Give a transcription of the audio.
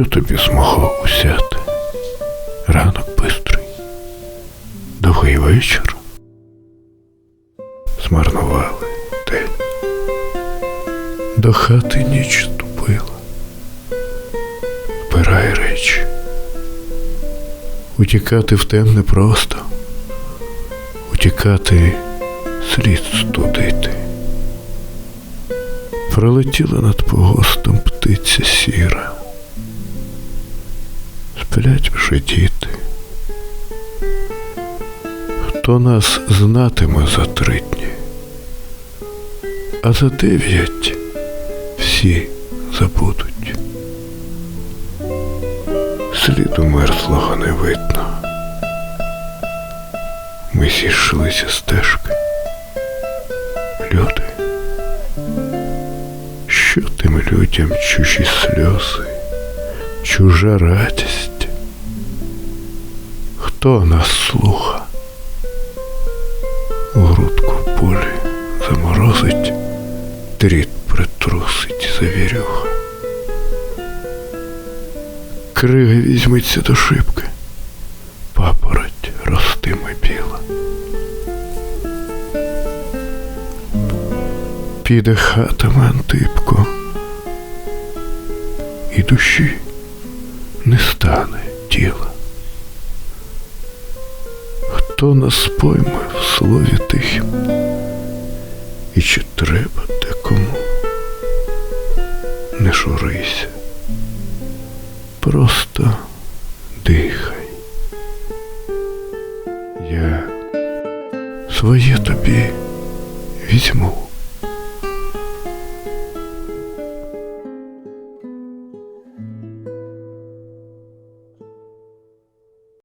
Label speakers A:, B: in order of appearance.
A: Що тобі змогло усяти? Ранок бистрий, довгий вечір. Змарнували день. До хати ніч ступила. Збирай речі. Утікати в темне просто, утікати слід студити. Пролетіла над погостом птиця сіра. Сплять вже діти. Хто нас знатиме за три дні, а за дев'ять всі забудуть. Сліду мерзлого не видно. Ми зійшлися стежки. Люди, що тим людям чужі сльози, чужа радість? Хто нас слуха? Грудку полі заморозить, дріт притрусить завірюха. Крига візьметься до шибки, папороть ростиме біла. Піде хатами Антипко, і душі не стане тіла. Хто нас пойме в слові тихім, і чи треба декому, не шурися, просто дихай. Я своє тобі візьму.